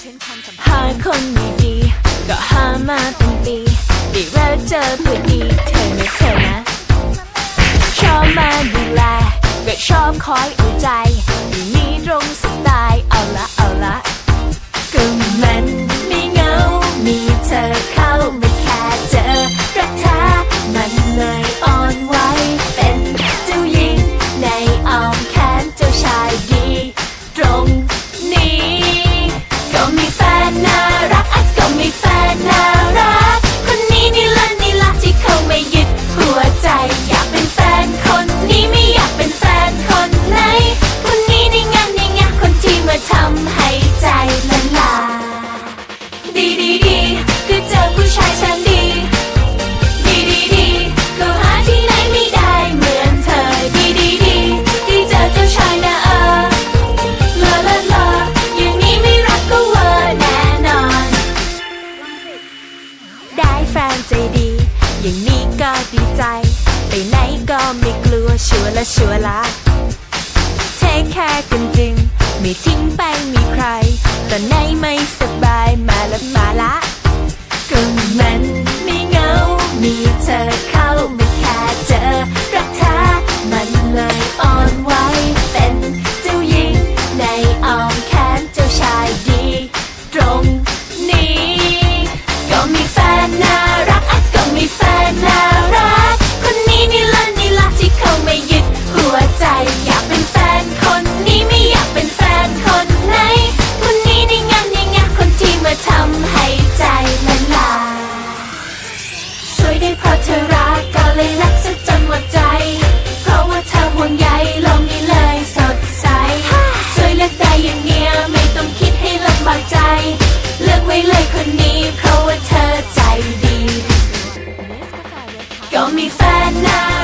หาคนดีดีก็หามาเป็นปีได้แล้วเจอพอดีเธอไนะเธอนะ ชอบมาดูแลก็ชอบคอยอุ่นใจมีตรงสไตล์เอาละเอาละก็มา ดีดีดีก็เจอผู้ชายแสนดี ดีดีดีก็หาที่ไหนไม่ได้เหมือนเธอ ดีดีดีได้เจอเจ้าชายนะเออลาลาลาอย่างนี้ไม่รักก็เวอร์แน่นอน ได้แฟนใจดี อย่างนี้ก็ดีใจ ไปไหนก็ไม่กลัวชัวร์ละชัวร์ละเทคแคร์กันจริง me fat now.